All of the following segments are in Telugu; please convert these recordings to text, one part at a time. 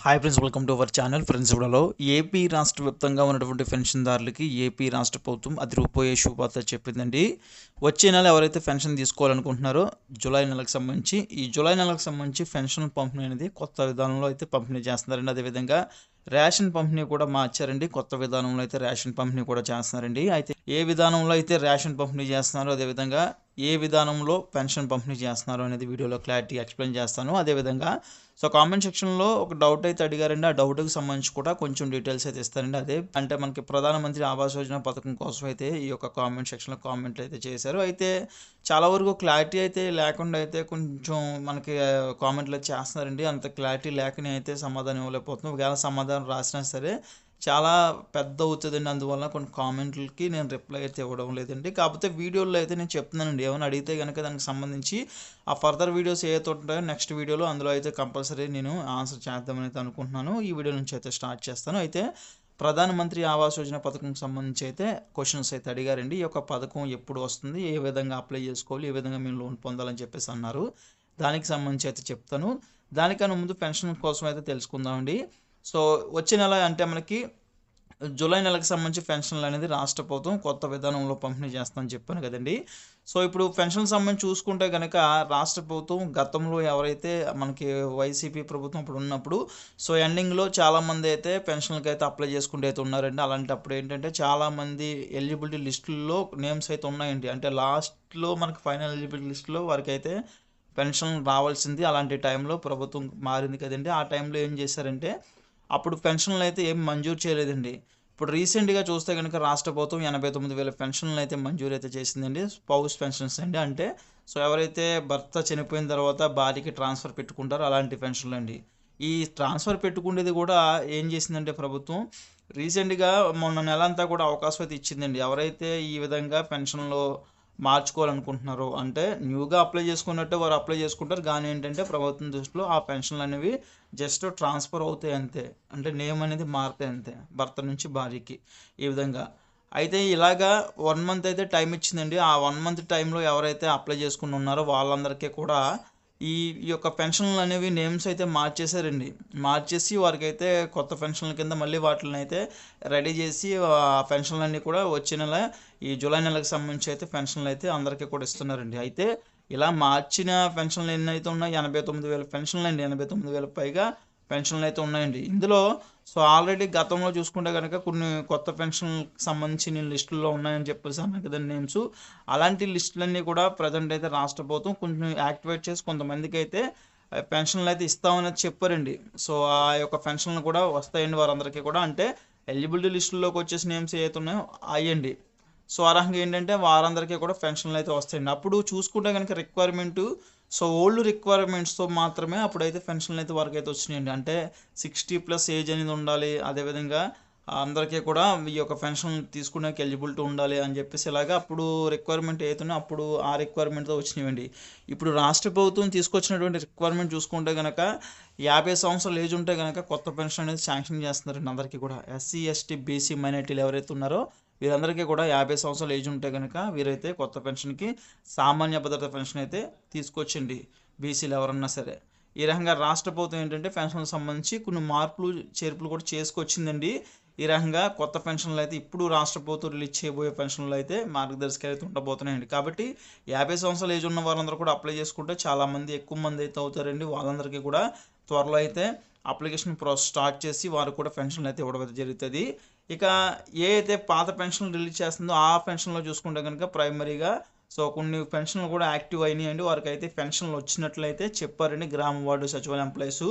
Hi friends welcome to our channel friends ఇవ్వడలో AP రాష్ట్ర వ్యాప్తంగా ఉన్నటువంటి పెన్షన్దారులకి ఏపీ రాష్ట్ర ప్రభుత్వం అదిరిపోయే శుభార్త చెప్పిందండి. వచ్చే నెల ఎవరైతే పెన్షన్ తీసుకోవాలనుకుంటున్నారో జూలై నెలకు సంబంధించి ఈ జూలై నెలకు సంబంధించి పెన్షన్ పంపిణీ అనేది కొత్త విధానంలో అయితే పంపిణీ చేస్తున్నారండి. అదేవిధంగా రేషన్ పంపిణీ కూడా మార్చారండి. కొత్త విధానంలో అయితే రేషన్ పంపిణీ కూడా చేస్తున్నారండి. అయితే ఏ విధానంలో అయితే రేషన్ పంపిణీ చేస్తున్నారో అదేవిధంగా ఏ విధానంలో పెన్షన్ పంపిణీ చేస్తున్నారు అనేది వీడియోలో క్లారిటీ ఎక్స్ప్లెయిన్ చేస్తాను. అదేవిధంగా సో కామెంట్ సెక్షన్లో ఒక డౌట్ అయితే అడిగారండి. ఆ డౌట్కి సంబంధించి కూడా కొంచెం డీటెయిల్స్ అయితే ఇస్తారండి. అదే అంటే మనకి ప్రధానమంత్రి ఆవాస్ యోజన పథకం కోసం అయితే ఈ యొక్క కామెంట్ సెక్షన్లో కామెంట్లు అయితే చేశారు. అయితే చాలా వరకు క్లారిటీ అయితే లేకుండా అయితే కొంచెం మనకి కామెంట్లు అయితే చేస్తున్నారండి. అంత క్లారిటీ లేకనే అయితే సమాధానం ఇవ్వలేకపోతున్నాం. ఒకవేళ సమాధానం రాసినా సరే చాలా పెద్ద అవుతుందండి. అందువల్ల కొన్ని కామెంట్లకి నేను రిప్లై అయితే ఇవ్వడం లేదండి. కాకపోతే వీడియోలో అయితే నేను చెప్తున్నానండి. ఏమైనా అడిగితే కనుక దానికి సంబంధించి ఆ ఫర్దర్ వీడియోస్ ఏవైతే ఉంటాయో నెక్స్ట్ వీడియోలో అందులో అయితే కంపల్సరీ నేను ఆన్సర్ చేద్దామని అయితే అనుకుంటున్నాను. ఈ వీడియో నుంచి అయితే స్టార్ట్ చేస్తాను. అయితే ప్రధానమంత్రి ఆవాస్ యోజన పథకంకి సంబంధించి అయితే క్వశ్చన్స్ అయితే అడిగారండి. ఈ యొక్క పథకం ఎప్పుడు వస్తుంది? ఏ విధంగా అప్లై చేసుకోవాలి? ఏ విధంగా మేము లోన్ పొందాలని చెప్పేసి అన్నారు. దానికి సంబంధించి అయితే చెప్తాను. దానికన్నా ముందు పెన్షన్ కోసం అయితే తెలుసుకుందామండి. సో వచ్చే నెల అంటే మనకి జూలై నెలకు సంబంధించి పెన్షన్లు అనేది రాష్ట్ర ప్రభుత్వం కొత్త విధానంలో పంపిణీ చేస్తామని చెప్పాను కదండి. సో ఇప్పుడు పెన్షన్ సంబంధించి చూసుకుంటే కనుక రాష్ట్ర ప్రభుత్వం గతంలో ఎవరైతే మనకి వైసీపీ ప్రభుత్వం అప్పుడు ఉన్నప్పుడు సో ఎండింగ్లో చాలామంది అయితే పెన్షన్లకు అయితే అప్లై చేసుకుంటూ అయితే ఉన్నారండి. అలాంటప్పుడు ఏంటంటే చాలామంది ఎలిజిబిలిటీ లిస్టుల్లో నేమ్స్ అయితే ఉన్నాయండి. అంటే లాస్ట్లో మనకి ఫైనల్ ఎలిజిబిలిటీ లిస్టులో వారికి అయితే పెన్షన్ రావాల్సింది అలాంటి టైంలో ప్రభుత్వం మారింది కదండి. ఆ టైంలో ఏం చేశారంటే అప్పుడు పెన్షన్లు అయితే ఏం మంజూరు చేయలేదండి. ఇప్పుడు రీసెంట్గా చూస్తే కనుక రాష్ట్ర ప్రభుత్వం ఎనభై తొమ్మిది వేల పెన్షన్లు అయితే మంజూరు అయితే చేసిందండి. స్పౌస్ పెన్షన్స్ అండి. అంటే సో ఎవరైతే భర్త చనిపోయిన తర్వాత భార్యకి ట్రాన్స్ఫర్ పెట్టుకుంటారో అలాంటి పెన్షన్లు అండి ఈ ట్రాన్స్ఫర్ పెట్టుకునేది కూడా ఏం చేసిందంటే ప్రభుత్వం రీసెంట్గా మొన్న నెల అంతా కూడా అవకాశం అయితే ఇచ్చిందండి. ఎవరైతే ఈ విధంగా పెన్షన్లో మార్చుకోవాలనుకుంటున్నారు అంటే న్యూగా అప్లై చేసుకున్నట్టే వారు అప్లై చేసుకుంటారు. కానీ ఏంటంటే ప్రభుత్వం దృష్టిలో ఆ పెన్షన్లు అనేవి జస్ట్ ట్రాన్స్ఫర్ అవుతాయి అంతే. అంటే నేమ్ అనేది మారుతాయి అంతే. భర్త నుంచి భార్యకి ఈ విధంగా. అయితే ఇలాగా వన్ మంత్ అయితే టైం ఇచ్చిందండి. ఆ వన్ మంత్ టైంలో ఎవరైతే అప్లై చేసుకుని ఉన్నారో వాళ్ళందరికీ కూడా ఈ యొక్క పెన్షన్లు అనేవి నేమ్స్ అయితే మార్చేశారండి. మార్చేసి వారికి అయితే కొత్త పెన్షన్ల కింద మళ్ళీ వాటిని అయితే రెడీ చేసి ఆ పెన్షన్లన్నీ కూడా వచ్చే నెల ఈ జూలై నెలకు సంబంధించి అయితే పెన్షన్లు అయితే అందరికీ కూడా ఇస్తున్నారండి. అయితే ఇలా మార్చిన పెన్షన్లు ఎన్ని అయితే ఉన్నాయి ఎనభై తొమ్మిది వేల పెన్షన్లు అండి. ఎనభై తొమ్మిది వేల పైగా పెన్షన్లు అయితే ఉన్నాయండి. ఇందులో సో ఆల్రెడీ గతంలో చూసుకుంటే కనుక కొన్ని కొత్త పెన్షన్ సంబంధించిన లిస్టుల్లో ఉన్నాయని చెప్పేసి అన్నాను కదండి నేమ్స్. అలాంటి లిస్టులన్నీ కూడా ప్రజెంట్ అయితే రాష్ట్ర ప్రభుత్వం కొంచెం యాక్టివేట్ చేసి కొంతమందికి అయితే పెన్షన్లు అయితే ఇస్తామని చెప్పారండి. సో ఆ యొక్క పెన్షన్లు కూడా వస్తాయండి వారందరికీ కూడా. అంటే ఎలిజిబిలిటీ లిస్టుల్లోకి వచ్చేసి నేమ్స్ ఏవైతే ఉన్నాయో అయ్యండి. సో ఆ రకంగా ఏంటంటే వారందరికీ కూడా పెన్షన్లు అయితే వస్తాయండి. అప్పుడు చూసుకుంటే కనుక రిక్వైర్మెంటు సో ఓల్డ్ రిక్వైర్మెంట్స్తో మాత్రమే అప్పుడైతే పెన్షన్లు అయితే వరకు అయితే వచ్చినాయండి. అంటే సిక్స్టీ ప్లస్ ఏజ్ అనేది ఉండాలి అదేవిధంగా అందరికీ కూడా ఈ యొక్క పెన్షన్ తీసుకునే ఎలిజిబిలిటీ ఉండాలి అని చెప్పేసి ఇలాగా అప్పుడు రిక్వైర్మెంట్ ఏదైనా అప్పుడు ఆ రిక్వైర్మెంట్తో వచ్చినాయండి ఇప్పుడు రాష్ట్ర ప్రభుత్వం తీసుకొచ్చినటువంటి రిక్వైర్మెంట్ చూసుకుంటే కనుక యాభై సంవత్సరాలు ఏజ్ ఉంటే కనుక కొత్త పెన్షన్ అనేది శాంక్షన్ చేస్తున్నారండి అందరికీ కూడా. ఎస్సీ ఎస్టీ బీసీ మైనార్టీలు ఎవరైతే ఉన్నారో వీరందరికీ కూడా యాభై సంవత్సరాల ఏజ్ ఉంటే కనుక వీరైతే కొత్త పెన్షన్కి సామాన్య భద్రత పెన్షన్ అయితే తీసుకొచ్చండి బీసీలు ఎవరన్నా సరే. ఈ రకంగా రాష్ట్ర ప్రభుత్వం ఏంటంటే పెన్షన్కి సంబంధించి కొన్ని మార్పులు చేర్పులు కూడా చేసుకొచ్చిందండి. ఈ రకంగా కొత్త పెన్షన్లు అయితే ఇప్పుడు రాష్ట్ర ప్రభుత్వం రిలీజ్ చేయబోయే పెన్షన్లు అయితే మార్గదర్శకాలు అయితే ఉండబోతున్నాయండి. కాబట్టి యాభై సంవత్సరాలు ఏజ్ ఉన్న వారందరూ కూడా అప్లై చేసుకుంటే చాలామంది ఎక్కువ మంది అయితే అవుతారండి. వాళ్ళందరికీ కూడా త్వరలో అయితే అప్లికేషన్ ప్రాసెస్ స్టార్ట్ చేసి వారు కూడా పెన్షన్లు అయితే ఇవ్వడం జరుగుతుంది. ఇక ఏ అయితే పాత పెన్షన్లు రిలీజ్ చేస్తుందో ఆ పెన్షన్లో చూసుకుంటే కనుక ప్రైమరీగా సో కొన్ని పెన్షన్లు కూడా యాక్టివ్ అయినాయండి. వారికి అయితే పెన్షన్లు వచ్చినట్లయితే చెప్పారండి గ్రామ వార్డు సచివాలయ ఎంప్లాయీస్.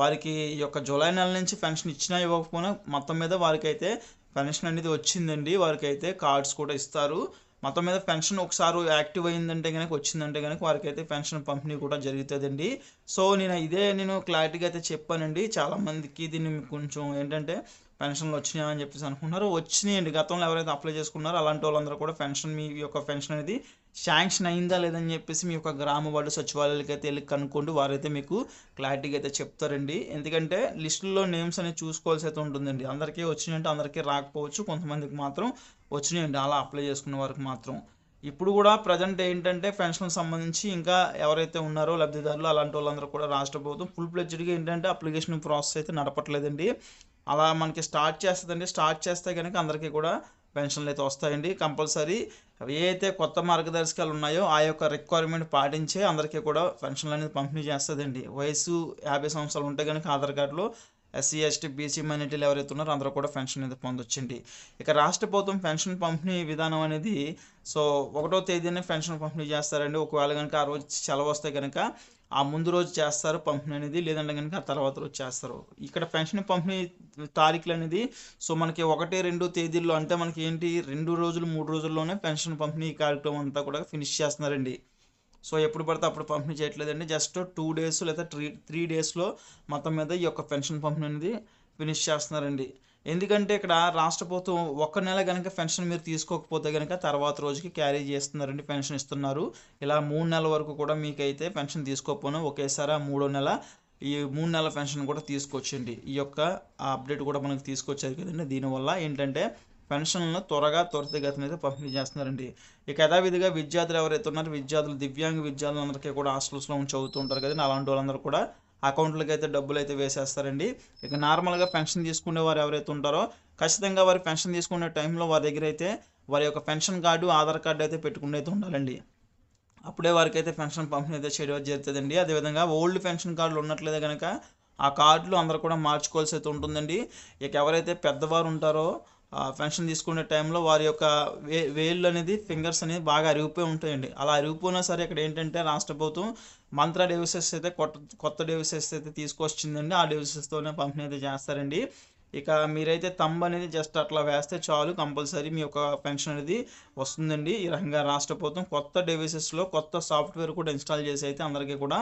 వారికి ఈ యొక్క జూలై నెల నుంచి పెన్షన్ ఇచ్చినా ఇవ్వకపోయినా మొత్తం మీద వారికి అయితే పెన్షన్ అనేది వచ్చిందండి. వారికి అయితే కార్డ్స్ కూడా ఇస్తారు. మొత్తం మీద పెన్షన్ ఒకసారి యాక్టివ్ అయిందంటే కనుక వచ్చిందంటే కనుక వారికి అయితే పెన్షన్ పంపిణీ కూడా జరుగుతుందండి. సో నేను ఇదే నేను క్లారిటీగా అయితే చెప్పానండి. చాలామందికి దీన్ని కొంచెం ఏంటంటే పెన్షన్లు వచ్చినాయా అని చెప్పేసి అనుకుంటున్నారు. వచ్చినాయండి. గతంలో ఎవరైతే అప్లై చేసుకున్నారో అలాంటి వాళ్ళందరూ కూడా పెన్షన్ మీ యొక్క పెన్షన్ అనేది శాంక్షన్ అయిందా లేదని చెప్పేసి మీ యొక్క గ్రామ వార్డు సచివాలయాలకి అయితే వెళ్ళి కనుక్కోండి. వారైతే మీకు క్లారిటీగా అయితే చెప్తారండి. ఎందుకంటే లిస్టులో నేమ్స్ అనేది చూసుకోవాల్సి అయితే ఉంటుందండి. అందరికీ వచ్చినాయంటే అందరికీ రాకపోవచ్చు. కొంతమందికి మాత్రం వచ్చినాయండి. అలా అప్లై చేసుకున్న వారికి మాత్రం. ఇప్పుడు కూడా ప్రజెంట్ ఏంటంటే పెన్షన్ సంబంధించి ఇంకా ఎవరైతే ఉన్నారో లబ్ధిదారులు అలాంటి వాళ్ళందరూ కూడా రాష్ట్ర ప్రభుత్వం ఫుల్ ప్లెడ్జ్డ్గా ఏంటంటే అప్లికేషన్ ప్రాసెస్ అయితే నడపట్లేదండి. అలా మనకి స్టార్ట్ చేస్తుందండి. స్టార్ట్ చేస్తే కనుక అందరికీ కూడా పెన్షన్లు అయితే వస్తాయండి. కంపల్సరీ ఏ అయితే కొత్త మార్గదర్శకాలు ఉన్నాయో ఆ యొక్క రిక్వైర్మెంట్ పాటించే అందరికీ కూడా పెన్షన్లు అనేది పంపిణీ చేస్తుందండి. వయసు యాభై సంవత్సరాలు ఉంటే కనుక ఆధార్ కార్డులో ఎస్సీ ఎస్టీ బీసీ మైనార్టీలు ఎవరైతే ఉన్నారో అందరూ కూడా పెన్షన్ అనేది పొందొచ్చండి. ఇక రాష్ట్ర ప్రభుత్వం పెన్షన్ పంపిణీ విధానం అనేది సో ఒకటో తేదీనే పెన్షన్ పంపిణీ చేస్తారండి. ఒకవేళ కనుక ఆ రోజు సెలవు వస్తే కనుక ఆ ముందు రోజు చేస్తారు పంపిణీ అనేది లేదంటే కనుక ఆ తర్వాత రోజు చేస్తారు. ఇక్కడ పెన్షన్ పంపిణీ తారీఖులు అనేది సో మనకి ఒకటి రెండు తేదీల్లో అంటే మనకి ఏంటి రెండు రోజులు మూడు రోజుల్లోనే పెన్షన్ పంపిణీ కార్యక్రమం అంతా కూడా ఫినిష్ చేస్తున్నారండి. సో ఎప్పుడు పడితే అప్పుడు పంపిణీ చేయట్లేదండి. జస్ట్ టూ డేస్ లేదా త్రీ త్రీ డేస్లో మొత్తం మీద ఈ యొక్క పెన్షన్ పంపిణీ అనేది ఫినిష్ చేస్తున్నారండి. ఎందుకంటే ఇక్కడ రాష్ట్ర ప్రభుత్వం ఒక్క నెల కనుక పెన్షన్ మీరు తీసుకోకపోతే కనుక తర్వాత రోజుకి క్యారీ చేస్తున్నారండి పెన్షన్ ఇస్తున్నారు. ఇలా మూడు నెలల వరకు కూడా మీకైతే పెన్షన్ తీసుకోకపోయినా ఒకేసారి ఆ మూడో నెల ఈ మూడు నెలల పెన్షన్ కూడా తీసుకొచ్చండి. ఈ యొక్క అప్డేట్ కూడా మనకు తీసుకొచ్చారు కదండి. దీనివల్ల ఏంటంటే పెన్షన్లను త్వరగా త్వరితగతిన అయితే పంపిణీ చేస్తున్నారండి. ఇక యథావిధిగా విద్యార్థులు ఎవరైతే ఉన్నారో విద్యార్థులు దివ్యాంగ విద్యార్థులందరికీ కూడా హాస్టల్స్లో ఉంచి చదువుతూ ఉంటారు కదండి. అలాంటి వాళ్ళందరూ కూడా అకౌంట్లకి అయితే డబ్బులు అయితే వేసేస్తారండి. ఇక నార్మల్గా పెన్షన్ తీసుకునే వారు ఎవరైతే ఉంటారో ఖచ్చితంగా వారి పెన్షన్ తీసుకునే టైంలో వారి దగ్గర అయితే వారి యొక్క పెన్షన్ కార్డు ఆధార్ కార్డు అయితే పెట్టుకుని అయితే ఉండాలండి. అప్పుడే వారికి అయితే పెన్షన్ పంపిణీ అయితే చేయడం జరుగుతుందండి అదేవిధంగా ఓల్డ్ పెన్షన్ కార్డులు ఉన్నట్లయితే కనుక ఆ కార్డులు అందరూ కూడా మార్చుకోవాల్సి అయితే ఉంటుందండి. ఇక ఎవరైతే పెద్దవారు ఉంటారో పెన్షన్ తీసుకునే టైంలో వారి యొక్క వే వేళ్ళు అనేది ఫింగర్స్ అనేది బాగా అరిగిపోయి ఉంటాయండి. అలా అరిగిపోయినా సరే ఇక్కడ ఏంటంటే రాష్ట్ర ప్రభుత్వం మంత్ర డెవిసెస్ అయితే కొత్త కొత్త డెవిసెస్ అయితే తీసుకొచ్చిందండి. ఆ డెవిసెస్తోనే పంపిణీ అయితే చేస్తారండి. ఇక మీరైతే తంబ్ అనేది జస్ట్ అట్లా వేస్తే చాలు కంపల్సరీ మీ యొక్క పెన్షన్ అనేది వస్తుందండి. ఈ రకంగా రాష్ట్ర ప్రభుత్వం కొత్త డెవిసెస్లో కొత్త సాఫ్ట్వేర్ కూడా ఇన్స్టాల్ చేసి అయితే అందరికీ కూడా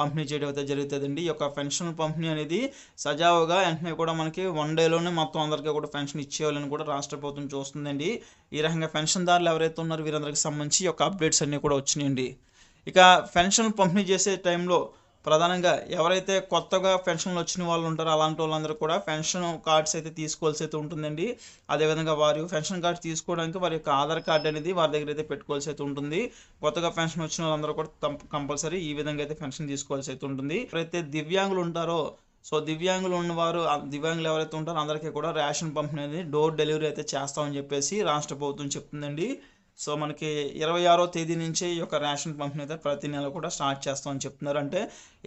పంపిణీ చేయడం అయితే జరుగుతుందండి. ఈ యొక్క పెన్షన్ పంపిణీ అనేది సజావుగా వెంటనే కూడా మనకి వన్ డేలోనే మొత్తం అందరికీ కూడా పెన్షన్ ఇచ్చేయాలని కూడా రాష్ట్ర ప్రభుత్వం చూస్తుందండి. ఈ రకంగా పెన్షన్దారులు ఎవరైతే ఉన్నారో వీరందరికీ సంబంధించి ఈ యొక్క అప్డేట్స్ అన్నీ కూడా వచ్చినాయండి. ఇక పెన్షన్ పంపిణీ చేసే టైంలో ప్రధానంగా ఎవరైతే కొత్తగా పెన్షన్లు వచ్చిన వాళ్ళు ఉంటారో అలాంటి వాళ్ళందరూ కూడా పెన్షన్ కార్డ్స్ అయితే తీసుకోవాల్సి అయితే ఉంటుందండి. అదేవిధంగా వారు పెన్షన్ కార్డ్ తీసుకోవడానికి వారి యొక్క ఆధార్ కార్డ్ అనేది వారి దగ్గర అయితే పెట్టుకోవాల్సి అయితే ఉంటుంది. కొత్తగా పెన్షన్ వచ్చిన వాళ్ళందరూ కూడా కంపల్సరీ ఈ విధంగా అయితే పెన్షన్ తీసుకోవాల్సి అయితే ఉంటుంది. ఎవరైతే దివ్యాంగులు ఉంటారో సో దివ్యాంగులు ఉన్నవారు ఆ దివ్యాంగులు ఎవరైతే ఉంటారో అందరికీ కూడా రేషన్ పంపిణీ అనేది డోర్ డెలివరీ అయితే చేస్తామని చెప్పేసి రాష్ట్ర ప్రభుత్వం చెప్తుందండి. సో మనకి ఇరవై ఆరో తేదీ నుంచి ఈ యొక్క రేషన్ పంపిణీ అయితే ప్రతి నెల కూడా స్టార్ట్ చేస్తామని చెప్తున్నారు. అంటే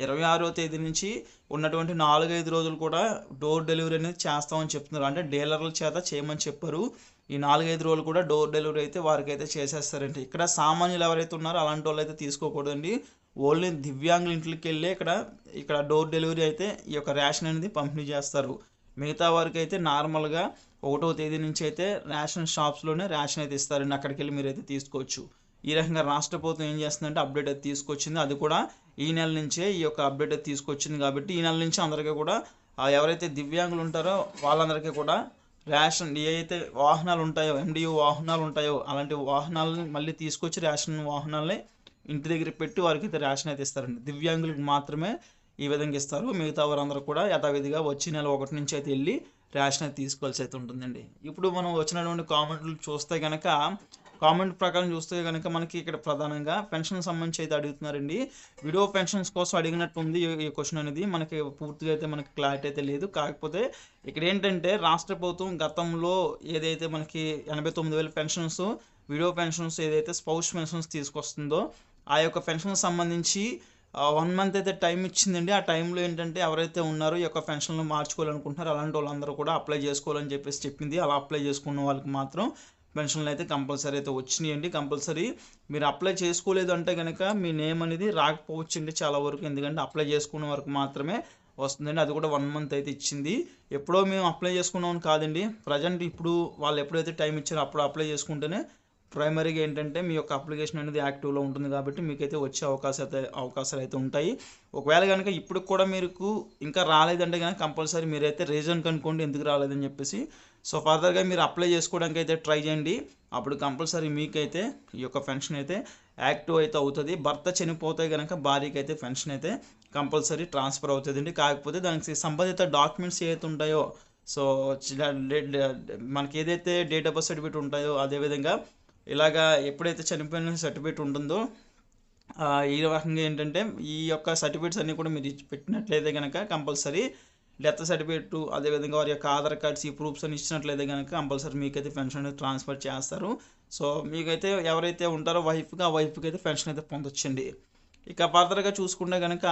ఇరవై ఆరో తేదీ నుంచి ఉన్నటువంటి నాలుగైదు రోజులు కూడా డోర్ డెలివరీ అనేది చేస్తామని చెప్తున్నారు. అంటే డీలర్ల చేత చేయమని చెప్పారు. ఈ నాలుగైదు రోజులు కూడా డోర్ డెలివరీ అయితే వారికి అయితే చేసేస్తారండి. ఇక్కడ సామాన్యులు ఎవరైతే ఉన్నారో అలాంటి వాళ్ళు అయితే తీసుకోకూడదండి. ఓన్లీ దివ్యాంగుల ఇంట్లోకి వెళ్ళి ఇక్కడ ఇక్కడ డోర్ డెలివరీ అయితే ఈ యొక్క రేషన్ అనేది పంపిణీ చేస్తారు. మిగతా వారికి అయితే నార్మల్గా ఒకటో తేదీ నుంచి అయితే రేషన్ షాప్స్లోనే రేషన్ అయితే ఇస్తారండి అక్కడికి వెళ్ళి మీరైతే తీసుకోవచ్చు. ఈ రకంగా రాష్ట్ర ప్రభుత్వం ఏం చేస్తుందంటే అప్డేట్ అయితే తీసుకొచ్చింది. అది కూడా ఈ నెల నుంచే ఈ యొక్క అప్డేట్ అయితే తీసుకొచ్చింది కాబట్టి ఈ నెల నుంచి అందరికీ కూడా ఎవరైతే దివ్యాంగులు ఉంటారో వాళ్ళందరికీ కూడా రేషన్ ఏవైతే వాహనాలు ఉంటాయో ఎండియు వాహనాలు ఉంటాయో అలాంటి వాహనాలని మళ్ళీ తీసుకొచ్చి రేషన్ వాహనాలని ఇంటి దగ్గర పెట్టి వారికి అయితే రేషన్ అయితే ఇస్తారండి. దివ్యాంగులకు మాత్రమే ఈ విధంగా ఇస్తారు. మిగతా వారందరూ కూడా యథావిధిగా వచ్చి నెల ఒకటి నుంచి అయితే వెళ్ళి రేషన్ అయితే తీసుకోవాల్సి అయితే ఉంటుందండి. ఇప్పుడు మనం వచ్చినటువంటి కామెంట్లు చూస్తే కనుక కామెంట్ ప్రకారం చూస్తే కనుక మనకి ఇక్కడ ప్రధానంగా పెన్షన్ సంబంధించి అయితే అడుగుతున్నారండి. విడో పెన్షన్స్ కోసం అడిగినట్టు ఉంది ఈ- క్వశ్చన్ అనేది. మనకి పూర్తిగా అయితే మనకి క్లారిటీ అయితే లేదు. కాకపోతే ఇక్కడ ఏంటంటే రాష్ట్ర ప్రభుత్వం గతంలో ఏదైతే మనకి ఎనభై తొమ్మిది వేల పెన్షన్స్ విడో పెన్షన్స్ ఏదైతే స్పౌస్ పెన్షన్స్ తీసుకొస్తుందో ఆ యొక్క పెన్షన్ సంబంధించి వన్ మంత్ అయితే టైం ఇచ్చిందండి. ఆ టైంలో ఏంటంటే ఎవరైతే ఉన్నారో ఈ యొక్క పెన్షన్లు మార్చుకోవాలనుకుంటున్నారో అలాంటి వాళ్ళందరూ కూడా అప్లై చేసుకోవాలని చెప్పేసి చెప్పింది. అలా అప్లై చేసుకున్న వాళ్ళకి మాత్రం పెన్షన్లు అయితే కంపల్సరీ అయితే వచ్చినాయండి. కంపల్సరీ మీరు అప్లై చేసుకోలేదు అంటే కనుక మీ నేమ్ అనేది రాకపోవచ్చండి చాలా వరకు. ఎందుకంటే అప్లై చేసుకున్న వరకు మాత్రమే వస్తుందండి. అది కూడా వన్ మంత్ అయితే ఇచ్చింది. ఎప్పుడో మేము అప్లై చేసుకున్నామని కాదండి. ప్రజెంట్ ఇప్పుడు వాళ్ళు ఎప్పుడైతే టైం ఇచ్చారో అప్పుడు అప్లై చేసుకుంటేనే ప్రైమరీగా ఏంటంటే మీ యొక్క అప్లికేషన్ అనేది యాక్టివ్లో ఉంటుంది కాబట్టి మీకైతే వచ్చే అవకాశాలు అయితే అవకాశాలు అయితే ఉంటాయి. ఒకవేళ కనుక ఇప్పుడు కూడా మీకు ఇంకా రాలేదంటే కనుక కంపల్సరీ మీరైతే రీజన్ కనుక్కోండి ఎందుకు రాలేదని చెప్పేసి. సో ఫర్దర్గా మీరు అప్లై చేసుకోవడానికి అయితే ట్రై చేయండి. అప్పుడు కంపల్సరీ మీకైతే ఈ యొక్క పెన్షన్ అయితే యాక్టివ్ అయితే అవుతుంది. భర్త చనిపోతే కనుక భార్యకి అయితే పెన్షన్ అయితే కంపల్సరీ ట్రాన్స్ఫర్ అవుతుందండి. కాకపోతే దానికి సంబంధిత డాక్యుమెంట్స్ ఏవైతే ఉంటాయో సో మనకి ఏదైతే డేట్ ఆఫ్ బర్త్ సర్టిఫికేట్ ఉంటాయో అదేవిధంగా ఇలాగా ఎప్పుడైతే చనిపోయిన సర్టిఫికేట్ ఉంటుందో ఈ రకంగా ఏంటంటే ఈ యొక్క సర్టిఫికేట్స్ అన్నీ కూడా మీరు ఇచ్చి పెట్టినట్లయితే కనుక కంపల్సరీ డెత్ సర్టిఫికేట్ అదేవిధంగా వారి యొక్క ఆధార్ కార్డ్స్ ఈ ప్రూఫ్స్ అని ఇచ్చినట్లయితే కనుక కంపల్సరీ మీకైతే పెన్షన్ అనేది ట్రాన్స్ఫర్ చేస్తారు. సో మీకైతే ఎవరైతే ఉంటారో వైఫ్గా ఆ వైఫ్కి అయితే పెన్షన్ అయితే పొందొచ్చండి. ఇక ఫర్దర్గా చూసుకుంటే కనుక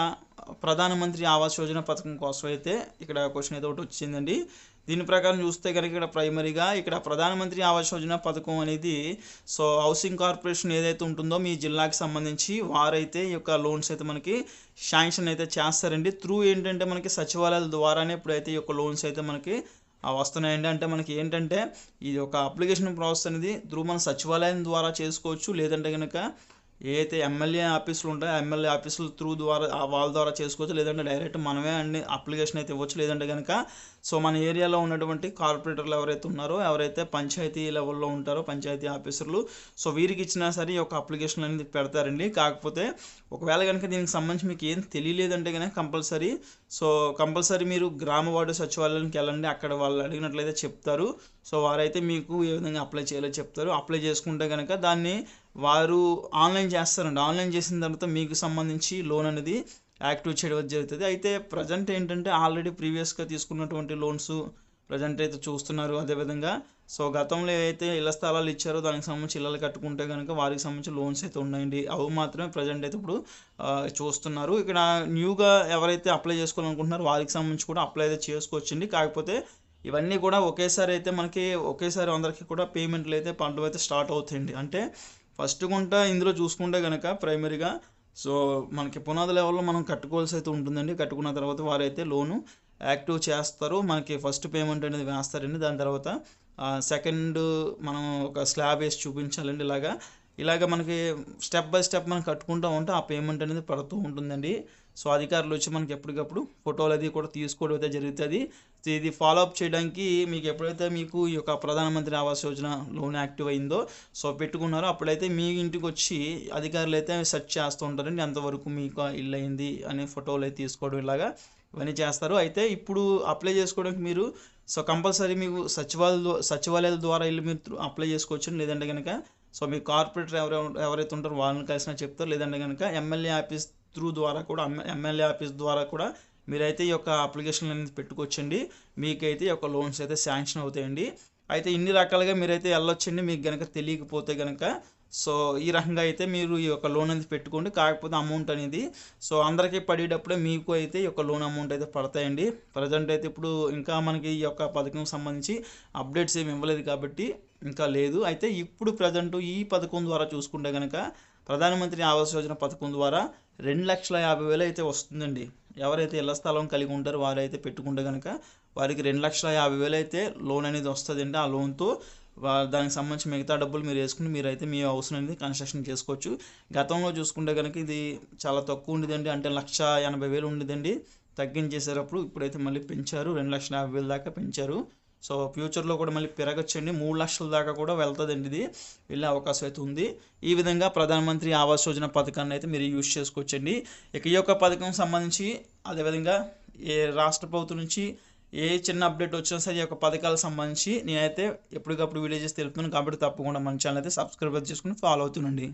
ప్రధానమంత్రి ఆవాస్ యోజన పథకం కోసం అయితే ఇక్కడ క్వశ్చన్ అయితే ఒకటి వచ్చిందండి. దీని ప్రకారం చూస్తే కనుక ఇక్కడ ప్రైమరీగా ఇక్కడ ప్రధానమంత్రి ఆవాస్ యోజన పథకం అనేది సో హౌసింగ్ కార్పొరేషన్ ఏదైతే ఉంటుందో మీ జిల్లాకి సంబంధించి వారైతే ఈ యొక్క లోన్స్ అయితే మనకి శాంక్షన్ అయితే చేస్తారండి. త్రూ ఏంటంటే మనకి సచివాలయాల ద్వారానే ఇప్పుడైతే ఈ యొక్క లోన్స్ అయితే మనకి వస్తున్నాయండి. అంటే మనకి ఏంటంటే ఇది ఒక అప్లికేషన్ ప్రాసెస్ అనేది త్రూ మన సచివాలయం ద్వారా చేసుకోవచ్చు. లేదంటే కనుక ఏదైతే ఎమ్మెల్యే ఆఫీసులు ఉంటాయో ఎమ్మెల్యే ఆఫీసుల త్రూ ద్వారా వాళ్ళ ద్వారా చేసుకోవచ్చు. లేదంటే డైరెక్ట్ మనమే అన్ని అప్లికేషన్ అయితే ఇవ్వచ్చు. లేదంటే కనుక సో మన ఏరియాలో ఉన్నటువంటి కార్పొరేటర్లు ఎవరైతే ఉన్నారో ఎవరైతే పంచాయతీ లెవెల్లో ఉంటారో పంచాయతీ ఆఫీసర్లు సో వీరికి ఇచ్చినా సరే ఈ యొక్క అప్లికేషన్ అనేది పెడతారండి. కాకపోతే ఒకవేళ కనుక దీనికి సంబంధించి మీకు ఏం తెలియలేదంటే కనుక కంపల్సరీ సో కంపల్సరీ మీరు గ్రామ వార్డు సచివాలయానికి వెళ్ళండి. అక్కడ వాళ్ళు అడిగినట్లయితే చెప్తారు. సో వారైతే మీకు ఏ విధంగా అప్లై చేయాలో చెప్తారు. అప్లై చేసుకుంటే కనుక దాన్ని వారు ఆన్లైన్ చేస్తారండి. ఆన్లైన్ చేసిన తర్వాత మీకు సంబంధించి లోన్ అనేది యాక్టివ్ చేయడం జరుగుతుంది. అయితే ప్రజెంట్ ఏంటంటే ఆల్రెడీ ప్రీవియస్గా తీసుకున్నటువంటి లోన్స్ ప్రజెంట్ అయితే చూస్తున్నారు అదేవిధంగా సో గతంలో ఏవైతే ఇళ్ళ స్థలాలు ఇచ్చారో దానికి సంబంధించి ఇళ్ళలు కట్టుకుంటే కనుక వారికి సంబంధించి లోన్స్ అయితే ఉన్నాయండి. అవి మాత్రమే ప్రజెంట్ అయితే ఇప్పుడు చూస్తున్నారు. ఇక్కడ న్యూగా ఎవరైతే అప్లై చేసుకోవాలనుకుంటున్నారో వారికి సంబంధించి కూడా అప్లై అయితే చేసుకోవచ్చండి. కాకపోతే ఇవన్నీ కూడా ఒకేసారి అయితే మనకి ఒకేసారి అందరికీ కూడా పేమెంట్లు అయితే పంటలు అయితే స్టార్ట్ అవుతాయండి. అంటే ఫస్ట్ గుంట ఇందులో చూసుకుంటే కనుక ప్రైమరీగా సో మనకి పునాది లెవెల్లో మనం కట్టుకోవాల్సి అయితే ఉంటుందండి. కట్టుకున్న తర్వాత వారైతే లోను యాక్టివ్ చేస్తారు. మనకి ఫస్ట్ పేమెంట్ అనేది వేస్తారండి. దాని తర్వాత సెకండ్ మనం ఒక స్లాబ్ వేసి చూపించాలండి ఇలాగా. ఇలాగ మనకి స్టెప్ బై స్టెప్ మనం కట్టుకుంటూ ఉంటే ఆ పేమెంట్ అనేది పడుతూ ఉంటుందండి. సో అధికారులు వచ్చి మనకి ఎప్పటికప్పుడు ఫోటోలు అది కూడా తీసుకోవడం అయితే జరుగుతుంది. ఇది ఫాలో అప్ చేయడానికి మీకు ఎప్పుడైతే మీకు ఈ యొక్క ప్రధానమంత్రి ఆవాస్ యోజన లోన్ యాక్టివ్ అయిందో సో పెట్టుకున్నారో అప్పుడైతే మీ ఇంటికి వచ్చి అధికారులు అయితే సెర్చ్ చేస్తూ ఉంటారండి. ఎంతవరకు మీకు ఇల్లు అయింది అనే ఫోటోలు అయితే తీసుకోవడం ఇలాగా. ఇవన్నీ చేస్తారు. అయితే ఇప్పుడు అప్లై చేసుకోవడానికి మీరు సో కంపల్సరీ మీకు సచివాలయ సచివాలయాల ద్వారా వెళ్ళి మీరు అప్లై చేసుకోవచ్చు? లేదంటే కనుక సో మీ కార్పొరేటర్ ఎవరు ఎవరైతే ఉంటారో వాళ్ళని కలిసినా చెప్తారు. లేదంటే కనుక ఎమ్మెల్యే ఆఫీస్ త్రూ ద్వారా కూడా ఎమ్మెల్యే ఆఫీస్ ద్వారా కూడా మీరైతే ఈ యొక్క అప్లికేషన్ అనేది పెట్టుకోవచ్చండి. మీకైతే ఈ యొక్క లోన్స్ అయితే శాంక్షన్ అవుతాయండి. అయితే ఇన్ని రకాలుగా మీరైతే వెళ్ళొచ్చండి. మీకు కనుక తెలియకపోతే కనుక సో ఈ రకంగా అయితే మీరు ఈ యొక్క లోన్ అనేది పెట్టుకోండి. కాకపోతే అమౌంట్ అనేది సో అందరికీ పడేటప్పుడే మీకు అయితే ఈ యొక్క లోన్ అమౌంట్ అయితే పడతాయండి. ప్రజెంట్ అయితే ఇప్పుడు ఇంకా మనకి ఈ యొక్క పథకం సంబంధించి అప్డేట్స్ ఏమి ఇవ్వలేదు కాబట్టి ఇంకా లేదు. అయితే ఇప్పుడు ప్రజెంట్ ఈ పథకం ద్వారా చూసుకుంటే కనుక ప్రధానమంత్రి ఆవాస్ యోజన పథకం ద్వారా రెండు లక్షల యాభై వేలు అయితే వస్తుందండి. ఎవరైతే ఇళ్ళ స్థలం కలిగి ఉంటారో వారైతే పెట్టుకుంటే కనుక వారికి రెండు లక్షల యాభై వేలు అయితే లోన్ అనేది వస్తుందండి ఆ లోన్తో. దానికి సంబంధించి మిగతా డబ్బులు మీరు వేసుకుని మీరైతే మీ హౌస్ అనేది కన్స్ట్రక్షన్ చేసుకోవచ్చు. గతంలో చూసుకుంటే కనుక ఇది చాలా తక్కువ ఉండేదండి. అంటే లక్ష ఎనభై వేలు ఉండేదండి. తగ్గించేసేటప్పుడు ఇప్పుడైతే మళ్ళీ పెంచారు. రెండు లక్షల యాభై వేల దాకా పెంచారు. సో ఫ్యూచర్లో కూడా మళ్ళీ పెరగచ్చండి. మూడు లక్షల దాకా కూడా వెళ్తుందండి ఇది. వెళ్ళే అవకాశం అయితే ఉంది. ఈ విధంగా ప్రధానమంత్రి ఆవాస్ యోజన పథకాన్ని అయితే మీరు యూజ్ చేసుకోవచ్చండి. ఇక ఈ యొక్క పథకం సంబంధించి అదేవిధంగా ఏ రాష్ట్ర ప్రభుత్వం నుంచి ఏ చిన్న అప్డేట్ వచ్చినా సరే ఈ యొక్క పథకాలకు సంబంధించి నేనైతే ఎప్పటికప్పుడు వీడియో చేసి తెలుపుతున్నాను. కాబట్టి తప్పకుండా మన ఛానల్ అయితే సబ్స్క్రైబ్ చేసుకుని ఫాలో అవుతుండండి.